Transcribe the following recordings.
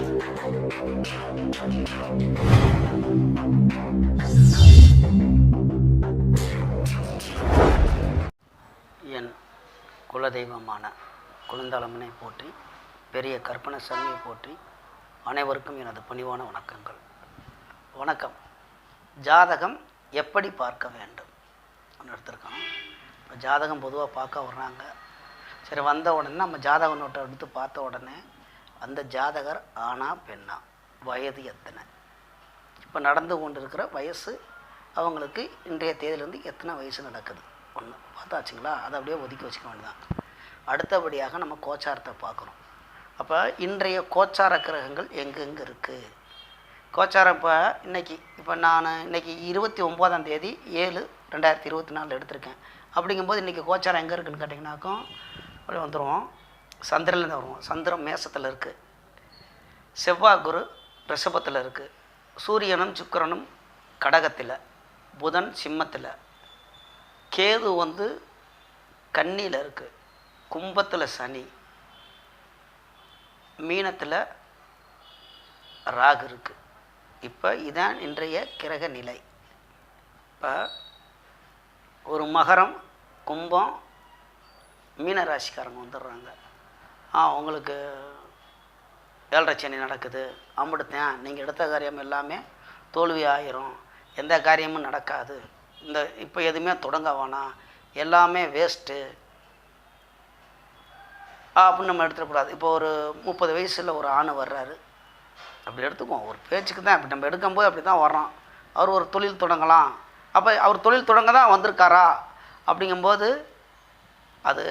என் குலதெய்வமான குழந்தாளம்மனை போற்றி பெரிய கற்பனை சாமியை போற்றி அனைவருக்கும் எனது பணிவான வணக்கங்கள். வணக்கம். ஜாதகம் எப்படி பார்க்க வேண்டும்? ஒன்று எடுத்திருக்கோம் இப்போ ஜாதகம் பொதுவாக பார்க்க வர்றாங்க. சரி வந்த உடனே நம்ம ஜாதக நோட்டை எடுத்து பார்த்த உடனே அந்த ஜாதகர் ஆணா பெண்ணா? வயது எத்தனை? இப்போ நடந்து கொண்டிருக்கிற வயசு அவங்களுக்கு இன்றைய தேதியிலேருந்து எத்தனை வயசு நடக்குது? ஒன்று பார்த்தாச்சுங்களா? அதை அப்படியே ஒதுக்கி வச்சுக்க வேண்டியதான் அடுத்தபடியாக நம்ம கோச்சாரத்தை பார்க்குறோம் அப்போ இன்றைய கோச்சார கிரகங்கள் எங்கெங்கே இருக்குது கோச்சாரம் இப்போ இன்னைக்கு இப்போ நான் இன்னைக்கு இருபத்தி ஒம்போதாம் தேதி ஏழு ரெண்டாயிரத்தி இருபத்தி நாலில் எடுத்திருக்கேன். அப்படிங்கும்போது இன்றைக்கி கோச்சாரம் எங்கே இருக்குதுன்னு கேட்டிங்கனாக்கும் அப்படியே வந்துடுவோம் சந்திரன்லேருந்து வருவோம் சந்திரன் மேசத்தில் இருக்குது செவ்வாய் குரு ரிஷபத்தில் இருக்குது சூரியனும் சுக்கிரனும் கடகத்தில் புதன் சிம்மத்தில். கேது வந்து கன்னியில் இருக்குது கும்பத்தில் சனி. மீனத்தில் ராகு இருக்குது இப்போ இதான் இன்றைய கிரக நிலை. இப்போ ஒரு மகரம் கும்பம் மீனராசிக்காரங்க வந்துடுறாங்க. ஆ உங்களுக்கு ஏழரை சனி நடக்குது. அம்பிடுத்தேன் நீங்கள் எடுத்த காரியம் எல்லாமே தோல்வி ஆயிரும். எந்த காரியமும் நடக்காது. இந்த இப்போ எதுவுமே தொடங்க வேணாம். எல்லாமே வேஸ்ட்டு அப்படின்னு நம்ம எடுத்துடக்கூடாது. இப்போ ஒரு முப்பது வயசில் ஒரு ஆண் வர்றாரு. அப்படி எடுத்துக்குவோம். ஒரு பேச்சுக்கு தான் இப்படி நம்ம எடுக்கும்போது அப்படி தான் வர்றோம். அவர் ஒரு தொழில் தொடங்கலாம். அப்போ அவர் தொழில் தொடங்க தான் வந்திருக்காரா? அப்படிங்கும்போது அது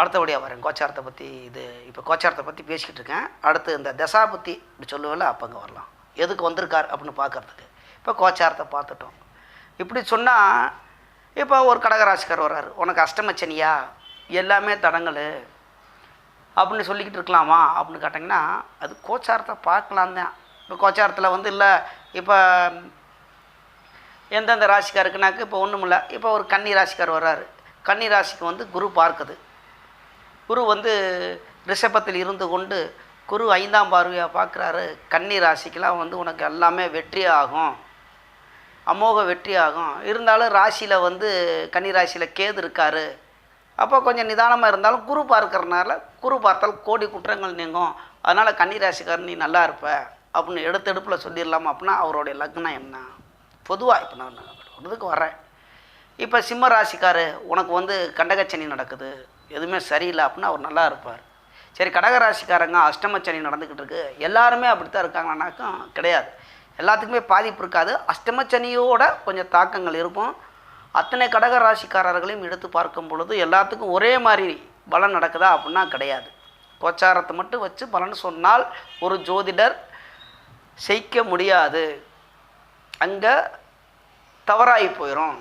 அடுத்தபடியாக வரேன். கோச்சாரத்தை பற்றி இது இப்போ கோச்சாரத்தை பற்றி பேசிக்கிட்டு இருக்கேன். அடுத்து இந்த தசா பற்றி இப்படி சொல்லுவேல அப்போ அங்கே வரலாம். எதுக்கு வந்திருக்கார் அப்படின்னு பார்க்கறதுக்கு. இப்போ கோச்சாரத்தை பார்த்துட்டோம். இப்படி சொன்னால் இப்போ ஒரு கடகராசிக்கார் வர்றாரு. உனக்கு அஷ்டமச்சனியா? எல்லாமே தடங்கள். அப்படின்னு சொல்லிக்கிட்டு இருக்கலாமா? அப்படின்னு கேட்டிங்கன்னா அது கோச்சாரத்தை பார்க்கலாம் தான். இப்போ கோச்சாரத்தில் வந்து இல்லை இப்போ எந்தெந்த ராசிக்காருக்குனாக்க இப்போ ஒன்றும் இல்லை இப்போ ஒரு கன்னி ராசிக்கார் வர்றாரு. கன்னி ராசிக்கு வந்து குரு பார்க்குது. குரு வந்து ரிஷபத்தில் இருந்து கொண்டு குரு ஐந்தாம் பார்வையாக பார்க்குறாரு. கன்னி ராசிக்கெலாம் வந்து உனக்கு எல்லாமே வெற்றி ஆகும் அமோக வெற்றி ஆகும் இருந்தாலும் ராசியில் வந்து கன்னி ராசியில் கேது இருக்கார். அப்போ கொஞ்சம் நிதானமாக இருந்தாலும் குரு பார்க்கறனால குரு பார்த்தால் கோடி குற்றங்கள் நீங்கும். அதனால் கன்னி ராசிக்காரன் நீ நல்லா இருப்ப அப்படின்னு எடுத்தெடுப்பில் சொல்லிடலாமா அப்படின்னா அவருடைய லக்னம் என்ன? பொதுவாக இப்போ நான் இதுக்கு வரேன் இப்போ சிம்ம ராசிக்காரு உனக்கு வந்து கண்டகச்சனி நடக்குது. எதுவுமே சரியில்லை அப்படின்னா அவர் நல்லா இருப்பார். சரி கடக ராசிக்காரங்க அஷ்டமச்சனி நடந்துக்கிட்டு இருக்கு. எல்லாருமே அப்படித்தான் இருக்காங்கன்னாக்கும் கிடையாது. எல்லாத்துக்குமே பாதிப்பு இருக்காது. அஷ்டமச்சனியோட கொஞ்சம் தாக்கங்கள் இருக்கும். அத்தனை கடக ராசிக்காரர்களையும் எடுத்து பார்க்கும் பொழுது எல்லாத்துக்கும் ஒரே மாதிரி பலன் நடக்குதா அப்படின்னா கிடையாது. கோச்சாரத்தை மட்டும் வச்சு பலன் சொன்னால் ஒரு ஜோதிடர் செய்க்க முடியாது. அங்கே தவறாகி போயிடும்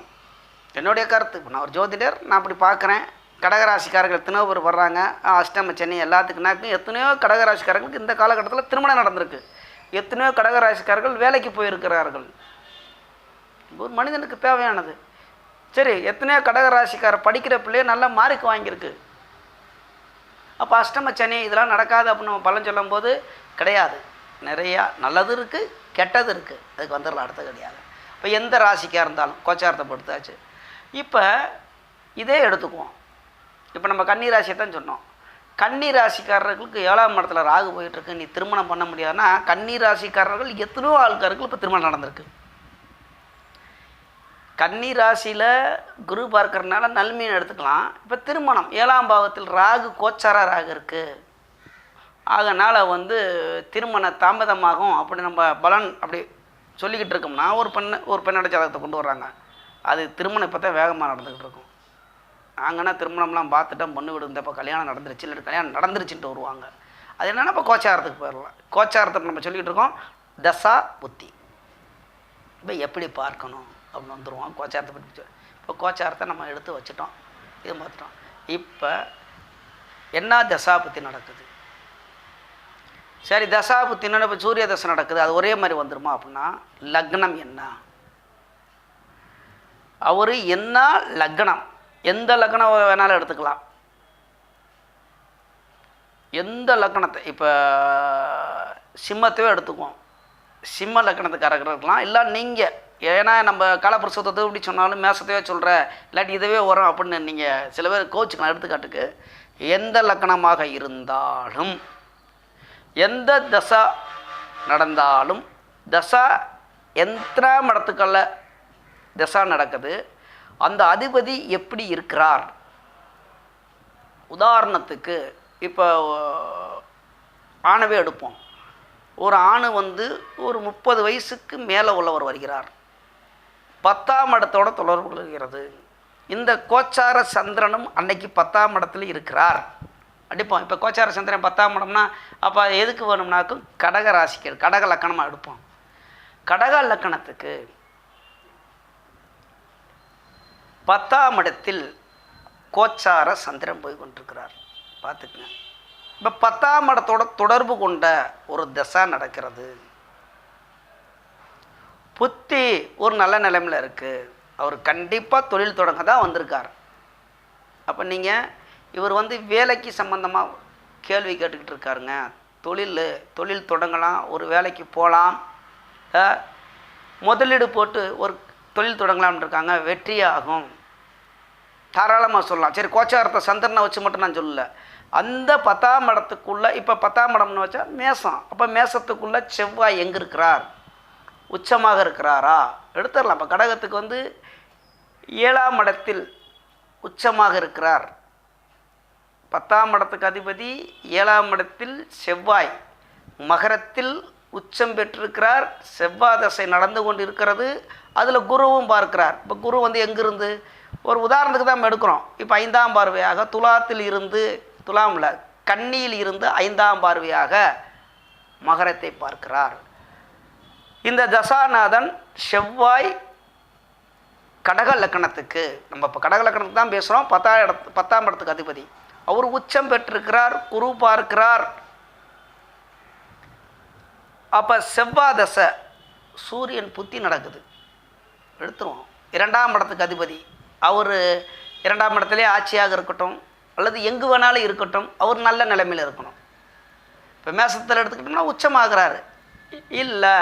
என்னுடைய கருத்து. இப்போ நான் ஒரு ஜோதிடர் நான் அப்படி பார்க்குறேன். கடகராசிக்காரர்கள் எத்தனையோ பேர் வர்றாங்க. அஷ்டம சென்னை எல்லாத்துக்குனாக்கும் எத்தனையோ கடகராசிக்காரர்களுக்கு இந்த காலகட்டத்தில் திருமணம் நடந்திருக்கு. எத்தனையோ கடகராசிக்காரர்கள் வேலைக்கு போயிருக்கிறார்கள். ஒரு மனிதனுக்கு தேவையானது. சரி எத்தனையோ கடகராசிக்கார படிக்கிற பிள்ளைய நல்லா மார்க் வாங்கியிருக்கு. அப்போ அஷ்டம சனி இதெல்லாம் நடக்காது அப்படின்னு நம்ம பலன் சொல்லும்போது கிடையாது. நிறையா நல்லது இருக்குது கெட்டது இருக்குது அதுக்கு வந்துடலாம் அடுத்த கிடையாது இப்போ எந்த ராசிக்காக இருந்தாலும் கோச்சாரத்தை பொறுத்தாச்சு. இப்போ இதே எடுத்துக்குவோம். இப்போ நம்ம கன்னி ராசியை தான் சொன்னோம். கன்னி ராசிக்காரர்களுக்கு ஏழாம் இடத்துல ராகு போயிட்டுருக்கு. நீ திருமணம் பண்ண முடியாதுன்னா கன்னி ராசிக்காரர்கள் எத்தனையோ ஆள்காரர்கள் இப்போ திருமணம் நடந்திருக்கு. கன்னி ராசியில் குரு பார்க்கறதுனால நன்மையை எடுத்துக்கலாம். இப்போ திருமணம். ஏழாம் பாவத்தில் ராகு கோச்சார ராகு இருக்குது ஆகனால வந்து திருமண தாமதமாகும் அப்படி நம்ம பலன் அப்படி சொல்லிக்கிட்டு இருக்கோம்னா ஒரு பெண்ணை ஒரு பெண்ணோட ஜாதகத்தை கொண்டு வர்றாங்க. அது திருமணம் இப்போ தான் வேகமாக நடந்துக்கிட்டு இருக்கும். நாங்கன்னா திருமணம்லாம் பார்த்துட்டோம் பொண்ணு வீடு இருந்தப்போ கல்யாணம் நடந்துருச்சு இல்லை கல்யாணம் நடந்துருச்சுன்ட்டு வருவாங்க. அது என்னென்னா இப்போ கோச்சாரத்துக்கு போயிடலாம். கோச்சாரத்தை நம்ம சொல்லிகிட்டு இருக்கோம் தசா புத்தி. இப்போ எப்படி பார்க்கணும் அப்படின்னு வந்துடுவோம் கோச்சாரத்தை பற்றி இப்போ கோச்சாரத்தை நம்ம எடுத்து வச்சுட்டோம். இது பார்த்துட்டோம் இப்போ என்ன தசா புத்தி நடக்குது? சரி தசா புத்தின்னு இப்போ சூரிய தசை நடக்குது. அது ஒரே மாதிரி வந்துருமா அப்படின்னா லக்னம் என்ன? அவர் என்ன லக்னம்? எந்த லக்கணம் வேணாலும் எடுத்துக்கலாம். எந்த லக்கணத்தை இப்போ சிம்மத்தையே எடுத்துக்குவோம். சிம்ம லக்கணத்துக்காரர்கள் இருக்கலாம் இல்லை நீங்கள் ஏன்னா நம்ம காலப்பிரசவத்தை இப்படி சொன்னாலும் மேசத்தையே சொல்கிற இல்லாட்டி இதுவே வரும் அப்படின்னு நீங்கள் சில பேர் கோச்சுக்கலாம் எடுத்துக்காட்டுக்கு. எந்த லக்கணமாக இருந்தாலும் எந்த தசா நடந்தாலும் தசா எத்தனை இடத்துக்கல்ல தசா நடக்குது. அந்த அதிபதி எப்படி இருக்கிறார்? உதாரணத்துக்கு இப்போ ஆணவே எடுப்போம். ஒரு ஆணு வந்து ஒரு முப்பது வயசுக்கு மேலே உள்ளவர் வருகிறார். பத்தாம் இடத்தோட தொடர்பு கொள்கிறது. இந்த கோச்சார சந்திரனும் அன்னைக்கு பத்தாம் இடத்துல இருக்கிறார். அடிப்போம். இப்போ கோச்சார சந்திரன் பத்தாம் இடம்னா அப்போ எதுக்கு வேணும்னாக்கும் கடக ராசிக்கு கடக லக்கணமாக எடுப்போம். கடக லக்கணத்துக்கு பத்தாம் இடத்தில் கோச்சார சந்திரன் போய் கொண்டிருக்கிறார். பார்த்துக்குங்க. இப்போ பத்தாம் இடத்தோட தொடர்பு கொண்ட ஒரு தசை நடக்கிறது. புத்தி ஒரு நல்ல நிலைமையில் இருக்குது அவர் கண்டிப்பாக தொழில் தொடங்க தான் வந்திருக்கார். அப்போ நீங்கள் இவர் வந்து வேலைக்கு சம்மந்தமாக கேள்வி கேட்டுக்கிட்டு இருக்காருங்க. தொழில் தொழில் தொடங்கலாம் ஒரு வேலைக்கு போகலாம் முதலீடு போட்டு ஒரு தொழில் தொடங்கலாம்னு இருக்காங்க. வெற்றியாகும். தாராளமாக சொல்லலாம். சரி கோச்சாரத்தை சந்திரனை வச்சு மட்டும் நான் சொல்லலை. அந்த பத்தாம் இடத்துக்குள்ளே இப்போ பத்தாம் இடம்னு வச்சா மேசம். அப்போ மேசத்துக்குள்ளே செவ்வாய் எங்கே இருக்கிறார்? உச்சமாக இருக்கிறாரா? எடுத்துடலாம். இப்போ கடகத்துக்கு வந்து ஏழாம் இடத்தில் உச்சமாக இருக்கிறார். பத்தாம் இடத்துக்கு அதிபதி ஏழாம் இடத்தில் செவ்வாய். மகரத்தில் உச்சம் பெற்றிருக்கிறார். செவ்வாய் தசை நடந்து கொண்டு இருக்கிறது அதில் குருவும் பார்க்கிறார். இப்போ குரு வந்து எங்கிருந்து? ஒரு உதாரணத்துக்கு தான் எடுக்கிறோம். இப்போ ஐந்தாம் பார்வையாக துலாத்தில் இருந்து துலாமில் கண்ணியில் இருந்து ஐந்தாம் பார்வையாக மகரத்தை பார்க்கிறார். இந்த தசாநாதன் செவ்வாய் கடக லக்கணத்துக்கு நம்ம இப்போ கடக லக்கணத்துக்கு தான் பேசுகிறோம் பத்தாம் இடத்து பத்தாம் இடத்துக்கு அதிபதி. அவர் உச்சம் பெற்றிருக்கிறார் குரு பார்க்கிறார். அப்போ செவ்வாய் தசை சூரியன் புத்தி நடக்குது. எடுத்துருவோம். இரண்டாம் இடத்துக்கு அதிபதி. அவர் இரண்டாம் இடத்திலே ஆட்சியாக இருக்கட்டும் அல்லது எங்கு வேணாலும் இருக்கட்டும் அவர் நல்ல நிலைமையில் இருக்கணும். இப்போ மேசத்தில் எடுத்துக்கிட்டோம்னா உச்சமாகிறாரு. இல்லை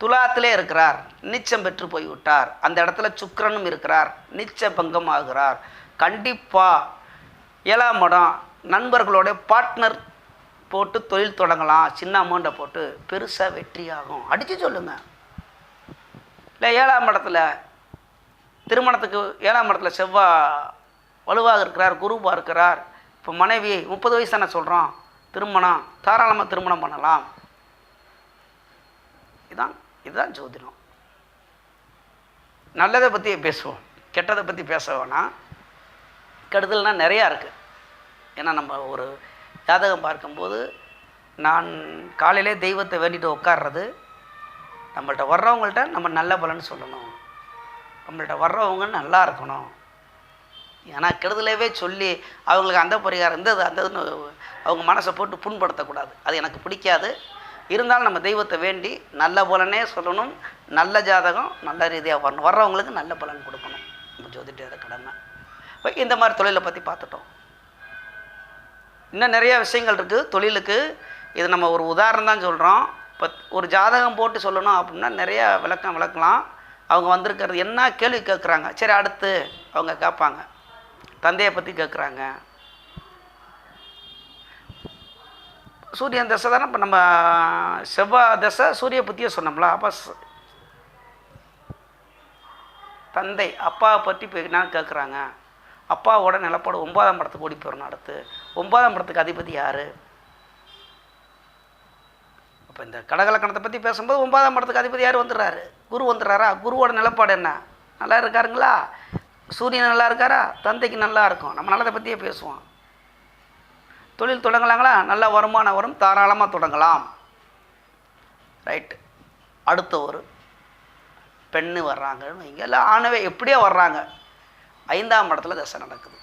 துலாத்திலே இருக்கிறார் நிச்சம் பெற்று போய்விட்டார். அந்த இடத்துல சுக்கரனும் இருக்கிறார் நிச்ச பங்கம் ஆகிறார் கண்டிப்பாக ஏழாம் இடம் நண்பர்களோட பார்ட்னர் போட்டு தொழில் தொடங்கலாம். சின்ன அமௌண்ட்டை போட்டு பெருசாக வெற்றியாகும். அடித்து சொல்லுங்கள் இல்லை ஏழாம் இடத்துல திருமணத்துக்கு ஏழாம் இடத்துல செவ்வாய் வலுவாக இருக்கிறார் குருவாக இருக்கிறார். இப்போ மனைவி முப்பது வயசு தானே சொல்கிறோம் திருமணம் தாராளமாக திருமணம் பண்ணலாம். இதான் இதுதான் ஜோதிடம். நல்லதை பற்றி பேசுவோம். கெட்டதை பற்றி பேச வேணாம். கெடுதல்னால் நிறையா இருக்குது ஏன்னா நம்ம ஒரு ஜாதகம் பார்க்கும்போது நான் காலையிலே தெய்வத்தை வேண்டிட்டு உட்கார்றது நம்மள்ட்ட வர்றவங்கள்ட்ட நம்ம நல்ல பலன்னு சொல்லணும். நம்மள்ட்ட வர்றவங்க நல்லா இருக்கணும். ஏன்னா கெடுதலவே சொல்லி அவங்களுக்கு அந்த பரிகாரம் இந்த அந்த அவங்க மனசை போட்டு புண்படுத்தக்கூடாது. அது எனக்கு பிடிக்காது. இருந்தாலும் நம்ம தெய்வத்தை வேண்டி நல்ல பலனே சொல்லணும். நல்ல ஜாதகம் நல்ல ரீதியாக வரணும். வர்றவங்களுக்கு நல்ல பலன் கொடுக்கணும். நம்ம ஜோதிட கடமை. இப்போ இந்த மாதிரி தொழிலை பற்றி பார்த்துட்டோம். இன்னும் நிறைய விஷயங்கள் இருக்குது தொழிலுக்கு இது நம்ம ஒரு உதாரணம் தான் சொல்கிறோம் இப்போ ஒரு ஜாதகம் போட்டு சொல்லணும் அப்படின்னா நிறையா விளக்கம் விளக்கலாம். அவங்க வந்திருக்கிறது என்ன கேள்வி கேட்குறாங்க? சரி அடுத்து அவங்க கேட்பாங்க. தந்தையை பற்றி கேட்குறாங்க. சூரியன் தசை தானே இப்போ நம்ம செவ்வாய் தசை சூரிய பற்றியே சொன்னோம்ல அப்போ தந்தை அப்பாவை பற்றி இப்போ என்ன கேட்குறாங்க. அப்பாவோட நிலப்பாடு ஒன்பதாம் படத்துக்கு ஓடி போயிடணும் அடுத்து. ஒன்பதாம் படத்துக்கு அதிபதி யார்? அப்போ இந்த கடகலக்கணத்தை பற்றி பேசும்போது ஒன்பதாம் படத்துக்கு அதிபதி யார்? வந்துடுறாரு. குரு வந்துடுறாரா? குருவோட நிலப்பாடு என்ன? நல்லா இருக்காருங்களா? சூரியன் நல்லா இருக்காரா? தந்தைக்கு நல்லா இருக்கும். நம்ம நல்லதை பற்றியே பேசுவோம். தொழில் தொடங்கலாங்களா? நல்ல வருமானம் வரும். தாராளமாக தொடங்கலாம். ரைட்டு அடுத்த ஒரு பெண்ணு வர்றாங்கன்னு வைங்க. இல்லை ஆணவே எப்படியோ வர்றாங்க. ஐந்தாம் இடத்துல தசை நடக்குது.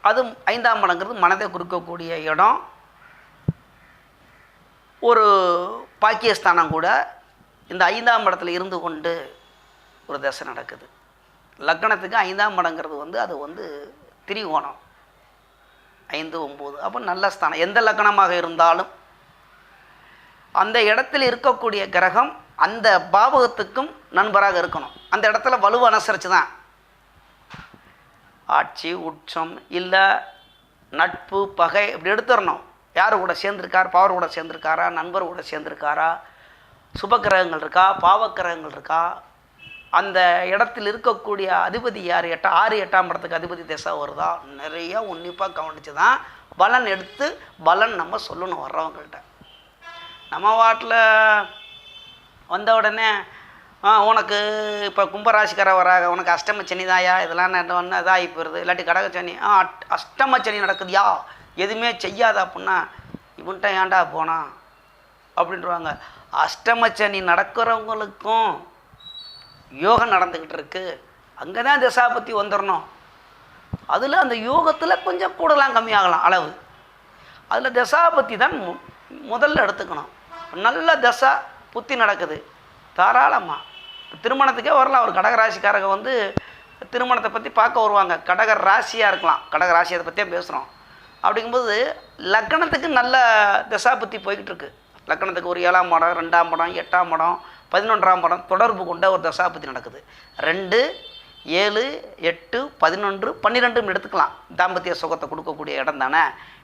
அது ஐந்தாம் இடங்கிறது மனதை குறுக்கக்கூடிய இடம். ஒரு பாக்கியஸ்தானம் கூட இந்த ஐந்தாம் இடத்துல இருந்து கொண்டு ஒரு தசை நடக்குது. லக்னத்துக்கு ஐந்தாம் இடங்கிறது வந்து அது வந்து திரிகோணம். ஐந்து ஒம்பது அப்போ நல்ல ஸ்தானம். எந்த லக்னமாக இருந்தாலும் அந்த இடத்துல இருக்கக்கூடிய கிரகம் அந்த பாவகத்துக்கும் நண்பராக இருக்கணும். அந்த இடத்துல வலுவை அனுசரித்து தான். ஆட்சி உச்சம் இல்லை நட்பு பகை இப்படி எடுத்துடணும். யார் கூட சேர்ந்துருக்கார்? பவர் கூட சேர்ந்துருக்காரா? நண்பர் கூட சேர்ந்துருக்காரா? சுபக்கிரகங்கள் இருக்கா? பாவக்கிரகங்கள் இருக்கா? அந்த இடத்தில் இருக்கக்கூடிய அதிபதி யார்? எட்டா ஆறு எட்டாம் இடத்துக்கு அதிபதி திசை வருதா? நிறைய உன்னிப்பாக கவனித்து தான் பலன் எடுத்து பலன் நம்ம சொல்லணும் வர்றவங்கள்ட்ட. நம்ம வாட்டில் வந்த உடனே உனக்கு இப்போ கும்பராசிக்கார வராங்க. உனக்கு அஷ்டம சனி தாயா இதெல்லாம் என்ன ஒன்று இதாகி போயிடுது இல்லாட்டி கடக சனி அட்- அஷ்டம சனி நடக்குதுயா? எதுவுமே செய்யாத அப்படின்னா இவன்ட்ட ஏன்டா போனா? அப்படின்றவாங்க. அஷ்டமச்சனி நடக்கிறவங்களுக்கும் யோகம் நடந்துக்கிட்டு இருக்கு. அங்கே தான் திசாபத்தி வந்துடணும் அதில் அந்த யோகத்தில் கொஞ்சம் கூடலாம் கம்மியாகலாம் அளவு. அதில் தசாபத்தி தான் மு- முதல்ல எடுத்துக்கணும். நல்ல தசா புத்தி நடக்குது. தாராளமாக திருமணத்துக்கே வரலாம். ஒரு கடகராசிக்காரங்க வந்து திருமணத்தை பற்றி பார்க்க வருவாங்க. கடக ராசியாக இருக்கலாம். கடக ராசியை பற்றியே பேசுகிறோம் அப்படிங்கும்போது லக்னத்துக்கு நல்ல தசாபுத்தி போய்கிட்டு இருக்குது லக்னத்துக்கு ஒரு ஏழாம் படம் ரெண்டாம் படம் எட்டாம் படம் பதினொன்றாம் படம் தொடர்பு கொண்ட ஒரு தசாபுத்தி நடக்குது. ரெண்டு ஏழு எட்டு பதினொன்று பன்னிரெண்டும் எடுத்துக்கலாம். தாம்பத்திய சுகத்தை கொடுக்கக்கூடிய இடம் தானே?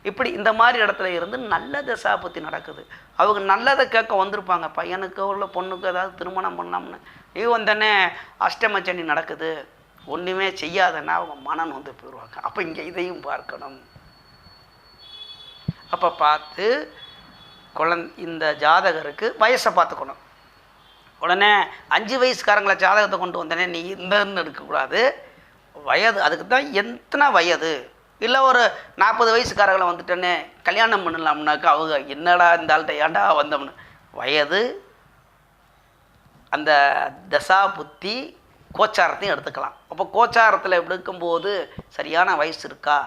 இப்படி இந்த மாதிரி இடத்துல இருந்து நல்ல தசாபத்தி நடக்குது. அவங்க நல்லதை கேட்க வந்திருப்பாங்க. பையனுக்கோ உள்ள பொண்ணுக்கோ ஏதாவது திருமணம் பண்ணலாம்னு இது வந்தோடனே அஷ்டமச்சனி நடக்குது. ஒன்றுமே செய்யாதன்னா அவங்க மனம் வந்து போயிடுவாங்க அப்போ இங்கே இதையும் பார்க்கணும். அப்போ பார்த்து குழந் இந்த ஜாதகருக்கு வயசை பார்த்துக்கணும். உடனே அஞ்சு வயசுக்காரங்களை ஜாதகத்தை கொண்டு வந்தனே நீ இந்தன்னு எடுக்கக்கூடாது. வயது அதுக்கு தான் எத்தனை வயது? இல்லை ஒரு நாற்பது வயசுக்காரங்களை வந்துட்டேனே கல்யாணம் பண்ணலாம்னாக்கா அவங்க என்னடா இந்த ஆள்கிட்ட ஏண்டா வந்தோம்னு. வயது அந்த தசா புத்தி கோச்சாரத்தையும் எடுத்துக்கலாம். அப்போ கோச்சாரத்தில் எடுக்கும்போது சரியான வயசு இருக்கா?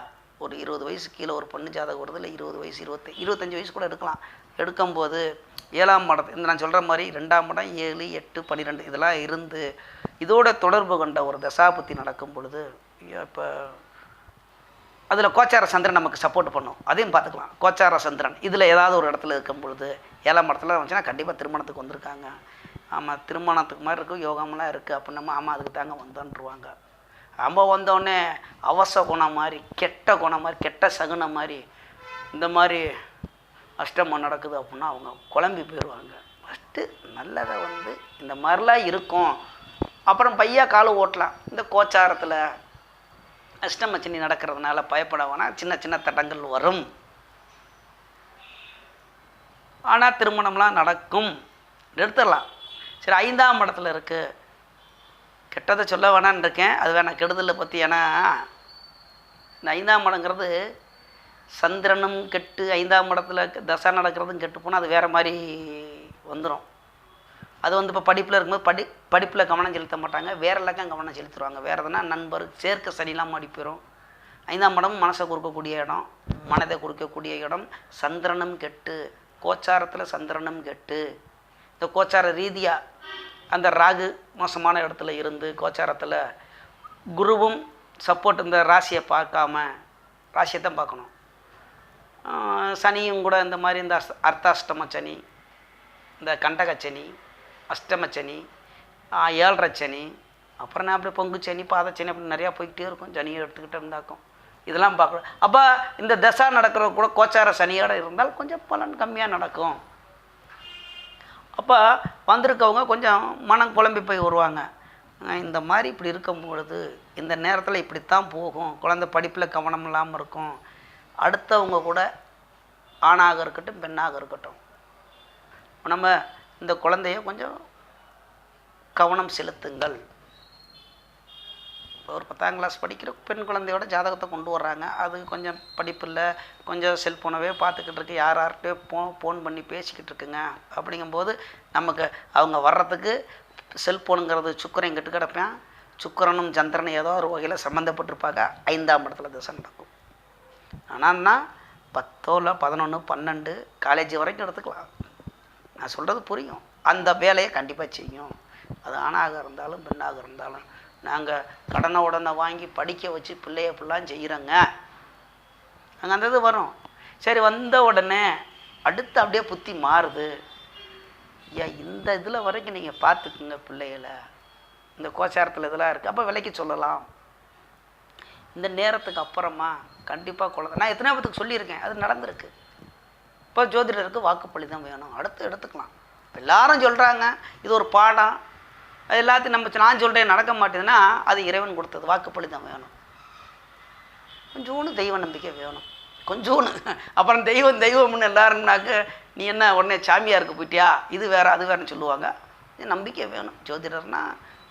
ஒரு இருபது வயசு கீழே ஒரு பொண்ணு ஜாதகம் வருது இல்லை இருபது வயசு இருபத்தி இருபத்தஞ்சி வயசு கூட எடுக்கலாம். எடுக்கும்போது ஏழாம் மடம் இந்த நான் சொல்கிற மாதிரி ரெண்டாம் மடம் ஏழு எட்டு பன்னிரெண்டு இதெல்லாம் இருந்து இதோட தொடர்பு கொண்ட ஒரு தசாபத்தி நடக்கும் பொழுது இப்போ அதில் கோச்சார சந்திரன் நமக்கு சப்போர்ட் பண்ணும். அதையும் பார்த்துக்கலாம். கோச்சார சந்திரன் இதில் ஏதாவது ஒரு இடத்துல இருக்கும் பொழுது ஏழாம் இடத்துல வந்துச்சுன்னா கண்டிப்பாக திருமணத்துக்கு வந்திருக்காங்க. ஆமாம் திருமணத்துக்கு மாதிரி இருக்கும் யோகமெல்லாம் இருக்குது அப்படின்னமா ஆமாம் அதுக்கு தாங்க வந்தோன்ருவாங்க நம்ம வந்தோடனே அவச குணம் மாதிரி கெட்ட குணம் மாதிரி கெட்ட சகுனம் மாதிரி இந்த மாதிரி அஷ்டமம் நடக்குது அப்படின்னா அவங்க குழம்பி போயிடுவாங்க. ஃபஸ்ட்டு நல்லதை வந்து இந்த மாதிரிலாம் இருக்கும். அப்புறம் பையா காலு ஓட்டலாம். இந்த கோச்சாரத்தில் அஷ்டம சின்னி நடக்கிறதுனால பயப்பட வேணாம். சின்ன சின்ன தடங்கள் வரும். ஆனால் திருமணம்லாம் நடக்கும். நிறுத்தலாம். சரி ஐந்தாம் இடத்துல இருக்குது கெட்டதை சொல்ல வேணான்னு இருக்கேன் அது வேணாம் கெடுதலை பற்றி ஏன்னா இந்த ஐந்தாம் இடங்கிறது சந்திரனும் கெட்டு ஐந்தாம் இடத்துல தசை நடக்கிறதும் கெட்டு போனால் அது வேறு மாதிரி வந்துடும் அது வந்து இப்போ படிப்பில் இருக்கும்போது படி படிப்பில் கவனம் செலுத்த மாட்டாங்க. வேற இலக்கம் கவனம் செலுத்துருவாங்க. வேறு எதுனா நண்பர் சேர்க்க சனிலாம் மாடி போயிடும் ஐந்தாம் இடம் மனசை கொடுக்கக்கூடிய இடம் மனதை கொடுக்கக்கூடிய இடம். சந்திரனும் கெட்டு கோச்சாரத்தில் சந்திரனும் கெட்டு. இந்த கோச்சார ரீதியாக அந்த ராகு மோசமான இடத்துல இருந்து கோச்சாரத்தில் குருவும் சப்போர்ட் இந்த ராசியை பார்க்காம ராசியை தான் பார்க்கணும். சனியும் கூட இந்த மாதிரி இந்த அஸ்- அர்த்தாஷ்டம சனி இந்த கண்டக சனி அஷ்டம சனி ஏழரை சனி அப்புறம் நான் அப்படி பொங்கு சனி பாத சனி அப்படி நிறையா போய்கிட்டே இருக்கும் சனியை எடுத்துக்கிட்டு இருந்தாக்கும். இதெல்லாம் பார்க்கணும். அப்போ இந்த தசா நடக்கிற கூட கோச்சார சனியோட இருந்தால் கொஞ்சம் பலன் கம்மியாக நடக்கும். அப்போ வந்திருக்கவங்க கொஞ்சம் மனம் குழம்பி போய் வருவாங்க. இந்த மாதிரி இப்படி இருக்கும் பொழுது இந்த நேரத்தில் இப்படித்தான் போகும். குழந்தை படிப்பில் கவனம் இல்லாமல் இருக்கும். அடுத்தவங்க கூட ஆணாக இருக்கட்டும் பெண்ணாக இருக்கட்டும். நம்ம இந்த குழந்தைய கொஞ்சம் கவனம் செலுத்துங்கள். ஒரு பத்தாம் கிளாஸ் படிக்கிற பெண் குழந்தையோட ஜாதகத்தை கொண்டு வர்றாங்க. அது கொஞ்சம் படிப்பில்லை கொஞ்சம் செல்ஃபோனவே பார்த்துக்கிட்டு இருக்கு. யார் யார்கிட்டயோ போ ஃபோன் பண்ணி பேசிக்கிட்டு இருக்குங்க. அப்படிங்கும்போது நமக்கு அவங்க வர்றதுக்கு செல்ஃபோனுங்கிறது சுக்கரன் கெட்டு கிடப்பேன். சுக்கிரனும் சந்திரனும் ஏதோ ஒரு வகையில் சம்மந்தப்பட்டிருப்பாங்க ஐந்தாம் இடத்துல திசை நடக்கும். ஆனான்னா பத்தோ இல்லை பதினொன்று பன்னெண்டு காலேஜ் வரைக்கும் எடுத்துக்கலாம். நான் சொல்கிறது புரியும். அந்த வேலையை கண்டிப்பாக செய்யும். அது ஆணாக இருந்தாலும் பெண்ணாக இருந்தாலும் நாங்கள் கடனை உடனே வாங்கி படிக்க வச்சு பிள்ளைய ஃபுல்லாக செய்கிறோங்க அங்கே அந்த இது வரும். சரி வந்த உடனே அடுத்து அப்படியே புத்தி மாறுது. ஐயா இந்த இதில் வரைக்கும் நீங்கள் பார்த்துக்குங்க பிள்ளைகளை. இந்த கோச்சாரத்தில் இதெல்லாம் இருக்குது அப்போ விலைக்கு சொல்லலாம். இந்த நேரத்துக்கு அப்புறமா கண்டிப்பாக குழந்தை நான் எத்தனை பேத்துக்கு சொல்லியிருக்கேன். அது நடந்திருக்கு. இப்போ ஜோதிடருக்கு வாக்குப்பள்ளி தான் வேணும். அடுத்து எடுத்துக்கலாம். இப்போ எல்லாரும் சொல்கிறாங்க இது ஒரு பாடம். அது எல்லாத்தையும் நம்ம நான் சொல்கிறேன் நடக்க மாட்டேதுன்னா அது இறைவன் கொடுத்தது. வாக்குப்பள்ளி தான் வேணும். கொஞ்சோண்டு தெய்வ நம்பிக்கை வேணும். கொஞ்சோன்னு அப்புறம் தெய்வம் தெய்வம்னு எல்லாரும்னாக்க நீ என்ன உடனே சாமியாருக்கு போயிட்டியா? இது வேற அது வேறன்னு சொல்லுவாங்க. இது நம்பிக்கை வேணும். ஜோதிடர்னா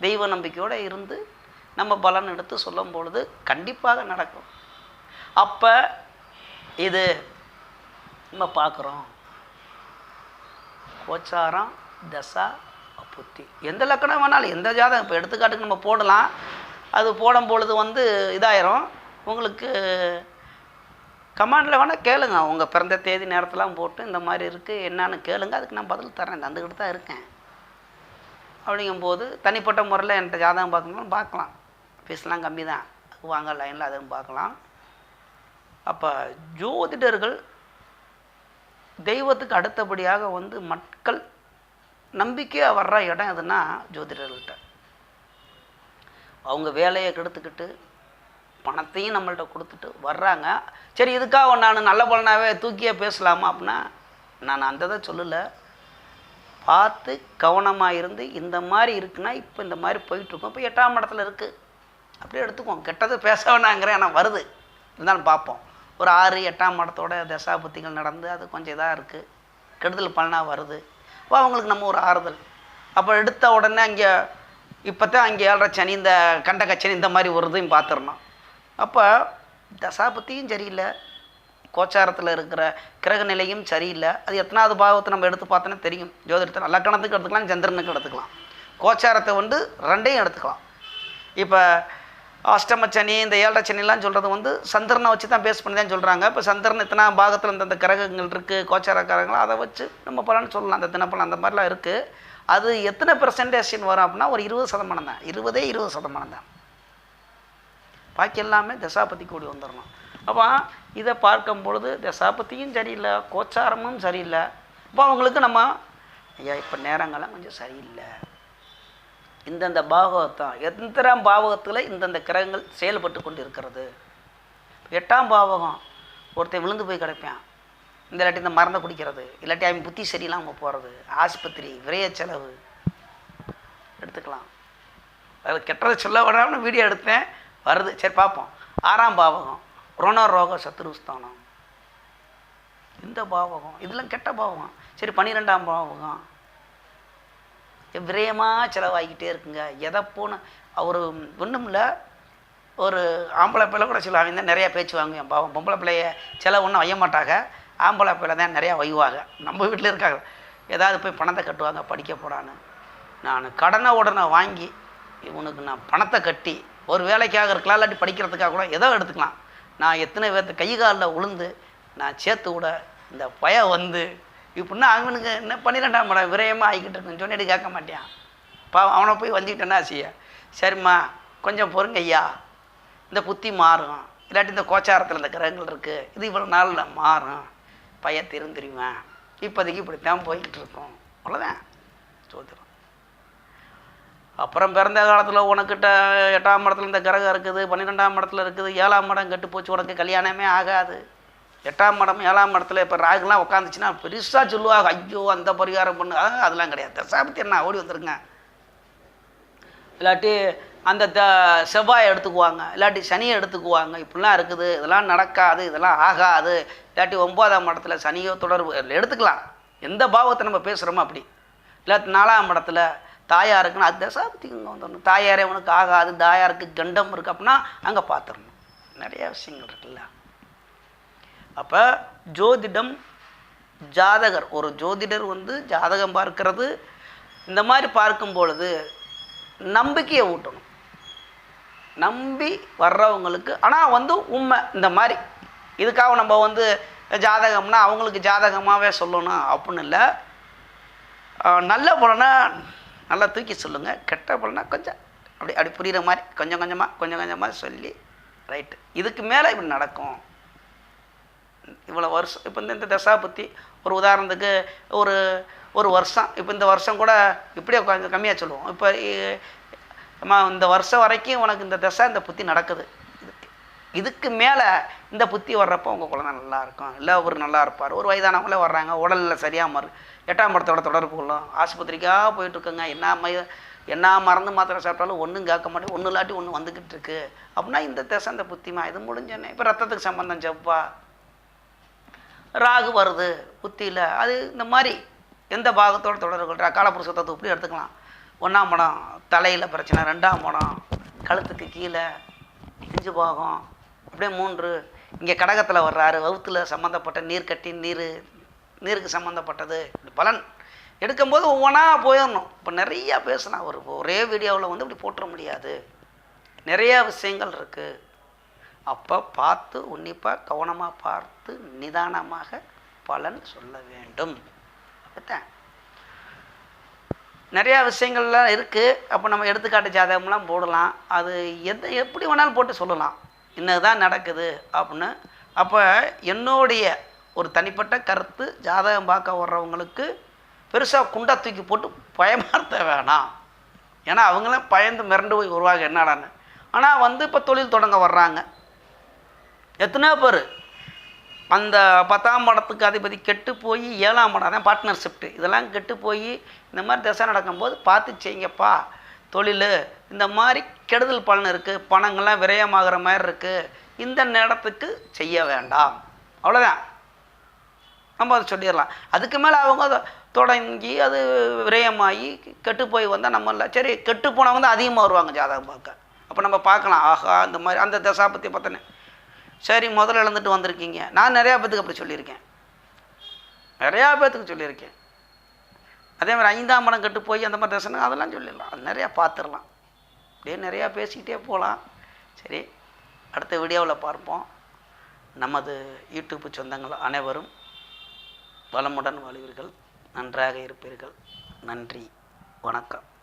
தெய்வ நம்பிக்கையோடு இருந்து நம்ம பலன் எடுத்து சொல்லும் பொழுது கண்டிப்பாக நடக்கும். அப்போ இது நம்ம பார்க்குறோம். கோச்சாரம் தசா புத்தி. எந்த லக்கணம் வேணாலும் எந்த ஜாதகம் இப்போ எடுத்துக்காட்டுக்கு நம்ம போடலாம். அது போடும் பொழுது வந்து இதாயிரும். உங்களுக்கு கமாண்டில் வேணால் கேளுங்க. உங்கள் பிறந்த தேதி நேரத்தெலாம் போட்டு இந்த மாதிரி இருக்குது என்னான்னு கேளுங்க. அதுக்கு நான் பதில் தரேன் தந்துக்கிட்டு தான் இருக்கேன். அப்படிங்கும்போது தனிப்பட்ட முறையில் என்கிட்ட ஜாதகம் பார்க்கணும்னு பார்க்கலாம். ஃபீஸ்லாம் கம்மி தான் வாங்க லைனில் அதுவும் பார்க்கலாம். அப்போ ஜோதிடர்கள் தெய்வத்துக்கு அடுத்தபடியாக வந்து மக்கள் நம்பிக்கையாக வர்ற இடம் எதுனா ஜோதிடர்கள்ட்ட. அவங்க வேலையை கெடுத்துக்கிட்டு பணத்தையும் நம்மள்ட்ட கொடுத்துட்டு வர்றாங்க. சரி இதுக்காக நான் நல்ல பலனாகவே தூக்கியே பேசலாமா அப்படின்னா நான் அந்த இதை சொல்லலை. பார்த்து கவனமாக இருந்து இந்த மாதிரி இருக்குன்னா இப்போ இந்த மாதிரி போயிட்டுருக்கோம் இப்போ எட்டாம் இடத்துல இருக்குது அப்படியே எடுத்துக்குவோம். கெட்டது பேச வேணாங்கிறேன் ஆனால் வருது. இருந்தாலும் பார்ப்போம். ஒரு ஆறு எட்டாம் இடத்தோட தசாபுத்திகள் நடந்து அது கொஞ்சம் இதாக இருக்குது கெடுதல் பலனாக வருது. அப்போ அவங்களுக்கு நம்ம ஒரு ஆறுதல். அப்போ எடுத்த உடனே அங்கே இப்போ தான் அங்கே ஏழரை சனி இந்த கண்டகச்சனி இந்த மாதிரி வருதையும் பார்த்துடணும் அப்போ தசாபத்தியும் சரியில்லை. கோச்சாரத்தில் இருக்கிற கிரக நிலையும் சரியில்லை. அது எத்தனாவது பாவத்தை நம்ம எடுத்து பார்த்தோன்னா தெரியும். ஜோதிடத்தில் லக்கணத்துக்கு எடுத்துக்கலாம் சந்திரனுக்கு எடுத்துக்கலாம். கோச்சாரத்தை வந்து ரெண்டையும் எடுத்துக்கலாம். இப்போ அஷ்டமச்சனி இந்த ஏழரை சனிலாம் சொல்கிறது வந்து சந்திரனை வச்சு தான் பேஸ் பண்ணி தான் சொல்கிறாங்க இப்போ சந்திரன் இத்தனை பாகத்தில் இந்த கிரகங்கள் இருக்குது கோச்சார கிரகங்கள் அதை வச்சு நம்ம பலன்னு சொல்லலாம். அந்த தினப்பலன் அந்த மாதிரிலாம் இருக்குது அது எத்தனை பெர்சன்டேஜின் வரும் அப்படின்னா ஒரு இருபது சதமானம் தான். இருபதே இருபது சதமானம் தான். பாக்கி எல்லாமே தசாபதி கூடி வந்துடணும் அப்போ இதை பார்க்கும் பொழுது தசாபதியும் சரியில்லை கோச்சாரமும் சரியில்லை. அப்போ அவங்களுக்கு நம்ம ஐயா இப்போ நேரங்கள்லாம் கொஞ்சம் சரியில்லை. இந்தந்த பாவகத்தான். எந்திரம் பாவகத்தில் இந்தந்த கிரகங்கள் செயல்பட்டு கொண்டு இருக்கிறது எட்டாம் பாவகம் ஒருத்தன் விழுந்து போய் கிடப்பான். இந்த இல்லாட்டி இந்த மருந்தை குடிக்கிறது. இல்லாட்டி அவன் புத்தி சரியில்லாமல் போகிறது ஆஸ்பத்திரி விரைய செலவு. எடுத்துக்கலாம். அது கெட்டதை சொல்ல விடாமல் வீடியோ எடுத்தேன். வருது. சரி பார்ப்போம். ஆறாம் பாவகம் ரோண ரோக சத்ருஸ்தானம் இந்த பாவகம் இதெல்லாம் கெட்ட பாவகம். சரி பன்னிரெண்டாம் பாவகம். விரயமாக செலவாகிக்கிட்டே இருக்குங்க. எதை போன அவர் ஒன்றும் இல்லை ஒரு ஆம்பளை பிள்ளை கூட சில தான் நிறையா பேச்சு வாங்குவேன். பாவம் பொம்பளை பிள்ளைய செலவு ஒன்றும் வைய மாட்டாங்க. ஆம்பளை பிள்ளை தான் நிறையா வைவாங்க நம்ம வீட்டில் இருக்காங்க. ஏதாவது போய் பணத்தை கட்டுவாங்க படிக்க போடான்னு நான் கடனை உடனே வாங்கி இவனுக்கு நான் பணத்தை கட்டி ஒரு வேலைக்காக இருக்கலாம் இல்லாட்டி படிக்கிறதுக்காக கூட ஏதோ எடுத்துக்கலாம். நான் எத்தனை பேர்த்து கை காலில் உளுந்து நான் சேர்த்து விட இந்த பய வந்து இப்படின்னா அவனுக்கு என்ன பன்னிரெண்டாம் படம் விரயமாக ஆகிக்கிட்டு இருக்குன்னு சொன்னிட்டு கேட்க மாட்டேன் பா அவனை போய் வந்துக்கிட்டேன்னா செய்ய சரிம்மா கொஞ்சம் பொறுங்க ஐயா. இந்த புத்தி மாறும். இல்லாட்டி இந்த கோச்சாரத்தில் இந்த கிரகங்கள் இருக்குது இது இவ்வளோ நாளில் மாறும். பைய திருந்திருவேன். இப்போதைக்கு இப்படித்தான் போய்கிட்டு இருக்கோம். அவ்வளோதான் சோதிடம் அப்புறம் பிறந்த காலத்தில் உனக்கிட்ட எட்டாம் இடத்துல இந்த கிரகம் இருக்குது பன்னிரெண்டாம் இடத்துல இருக்குது ஏழாம் இடம் கெட்டு போச்சு உனக்கு கல்யாணமே ஆகாது. எட்டாம் இடம் ஏழாம் இடத்துல இப்போ ராகுலாம் உட்காந்துச்சுன்னா பெருசாக சொல்லுவாங்க ஐயோ அந்த பரிகாரம் பண்ணு. அதெல்லாம் கிடையாது. தசாபத்தி என்ன ஓடி வந்துருங்க. இல்லாட்டி அந்த த செவ்வாயை எடுத்துக்குவாங்க இல்லாட்டி சனியை எடுத்துக்குவாங்க இப்படிலாம் இருக்குது இதெல்லாம் நடக்காது இதெல்லாம் ஆகாது. இல்லாட்டி ஒன்பதாம் இடத்துல சனியோ தொடர்பு எடுத்துக்கலாம். எந்த பாவத்தை நம்ம பேசுகிறோமோ அப்படி. இல்லாட்டி நாலாம் இடத்துல தாயாருக்குன்னு அது தசாபத்திங்க வந்துடணும் தாயாரே உனக்கு ஆகாது தாயாருக்கு கண்டம் இருக்குது அப்படின்னா அங்கே பார்த்துடணும் நிறைய விஷயங்கள் இருக்குல்ல. அப்போ ஜோதிடம் ஜாதகர் ஒரு ஜோதிடர் வந்து ஜாதகம் பார்க்கிறது இந்த மாதிரி பார்க்கும் பொழுது நம்பிக்கையை ஊட்டணும். நம்பி வர்றவங்களுக்கு ஆனால் வந்து உண்மை இந்த மாதிரி இதுக்காக நம்ம வந்து ஜாதகம்னா அவங்களுக்கு ஜாதகமாகவே சொல்லணும் அப்படின்னு இல்லை. நல்ல பலனா நல்லா தூக்கி சொல்லுங்கள் கெட்ட பலனா கொஞ்சம் அப்படி அப்படி புரிகிற மாதிரி கொஞ்சம் கொஞ்சமாக கொஞ்சம் கொஞ்சமாக சொல்லி ரைட்டு. இதுக்கு மேலே இப்படி நடக்கும். இவ்வளோ வருஷம் இப்போ இந்த இந்த தசா பற்றி ஒரு உதாரணத்துக்கு ஒரு ஒரு வருஷம். இப்போ இந்த வருஷம் கூட இப்படியே கொஞ்சம் கம்மியாக சொல்லுவோம். இப்போ அம்மா இந்த வருஷம் வரைக்கும் உனக்கு இந்த தசை இந்த புத்தி நடக்குது. இதுக்கு இதுக்கு மேலே இந்த புத்தி வர்றப்போ உங்கள் குழந்தை நல்லா இருக்கும். இல்லை அவர் நல்லா இருப்பார். ஒரு வயதானவங்களே வர்றாங்க உடலில் சரியாக மறு. எட்டாம் படத்தோட தொடர்பு கொள்ளும் ஆஸ்பத்திரிக்காக போயிட்டுருக்கோங்க. என்ன மை என்ன மருந்து மாத்திரை சாப்பிட்டாலும் ஒன்றும் கேட்க மாட்டேன் ஒன்று இல்லாட்டி ஒன்று வந்துக்கிட்டு இருக்கு. அப்படின்னா இந்த திசை இந்த புத்திமா இது முடிஞ்சேனே இப்போ ரத்தத்துக்கு சம்பந்தம் செவ்வா ராகு வருது புத்தியில் அது இந்த மாதிரி எந்த பாகத்தோடு தொடர்பு கொள்றா காலப்புருஷ தத்துவம் இப்படி எடுத்துக்கலாம்? ஒன்றாம் படம் தலையில் பிரச்சனை ரெண்டாம் படம் கழுத்துக்கு கீழே அஞ்சு பாகம். அப்படியே மூன்று இங்கே கடகத்தில் வர்றாரு வவுத்தில் சம்மந்தப்பட்ட நீர் கட்டி நீர் நீருக்கு சம்மந்தப்பட்டது இப்படி பலன் எடுக்கும்போது ஒவ்வொன்றா போயிடணும். இப்போ நிறையா பேசலாம் ஒரு ஒரே வீடியோவில் வந்து இப்படி போட்டுற முடியாது. நிறையா விஷயங்கள் இருக்குது அப்போ பார்த்து உன்னிப்பாக கவனமாக பார்த்து நிதானமாக பலன் சொல்ல வேண்டும். அப்படித்தான். நிறையா விஷயங்கள்லாம் இருக்குது அப்போ நம்ம எடுத்துக்காட்டு ஜாதகம்லாம் போடலாம். அது எந்த எப்படி வேணாலும் போட்டு சொல்லலாம். இன்னதுதான் நடக்குது அப்படின்னு. அப்போ என்னுடைய ஒரு தனிப்பட்ட கருத்து ஜாதகம் பார்க்க வர்றவங்களுக்கு பெருசாக குண்டா தூக்கி போட்டு பயமார்த்த வேணாம். ஏன்னா அவங்களும் பயந்து மிரண்டு போய் வருவாங்க என்னடான்னு. ஆனால் வந்து இப்போ தொழில் தொடங்க வர்றாங்க. எத்தனையோ பேர். அந்த பத்தாம் படத்துக்கு அதிபதி கெட்டு போய் ஏழாம் படம் அதான் பார்ட்னர்ஷிப்ட்டு இதெல்லாம் கெட்டு போய் இந்த மாதிரி திசை நடக்கும்போது பார்த்து செய்யுங்கப்பா தொழில் இந்த மாதிரி கெடுதல் பலன் இருக்குது பணங்கள்லாம் விரயமாகிற மாதிரி இருக்குது இந்த நேரத்துக்கு செய்ய வேண்டாம். அவ்வளோதான் நம்ம அதை சொல்லிடலாம். அதுக்கு மேலே அவங்க அதை தொடங்கி அது விரயமாகி கெட்டு போய் வந்தால் நம்ம இல்லை. சரி கெட்டு போனவங்க தான் அதிகமாக வருவாங்க ஜாதகம் பார்க்க. அப்போ நம்ம பார்க்கலாம். ஆஹா இந்த மாதிரி அந்த தசாபத்தி பற்றி பார்த்தோன்னே. சரி முதல்ல இழந்துட்டு வந்திருக்கீங்க. நான் நிறையா பேத்துக்கு அப்படி சொல்லியிருக்கேன். நிறையா பேத்துக்கு சொல்லியிருக்கேன். அதே மாதிரி ஐந்தாம் படம் கெட்டு போய் அந்த மாதிரி தசனை அதெல்லாம் சொல்லிடலாம். அது நிறையா பார்த்துடலாம். அப்படியே நிறையா பேசிக்கிட்டே போகலாம். சரி அடுத்த வீடியோவில் பார்ப்போம். நமது யூடியூப் சொந்தங்கள் அனைவரும் வளமுடன் வாழ்வீர்கள். நன்றாக இருப்பீர்கள். நன்றி. வணக்கம்.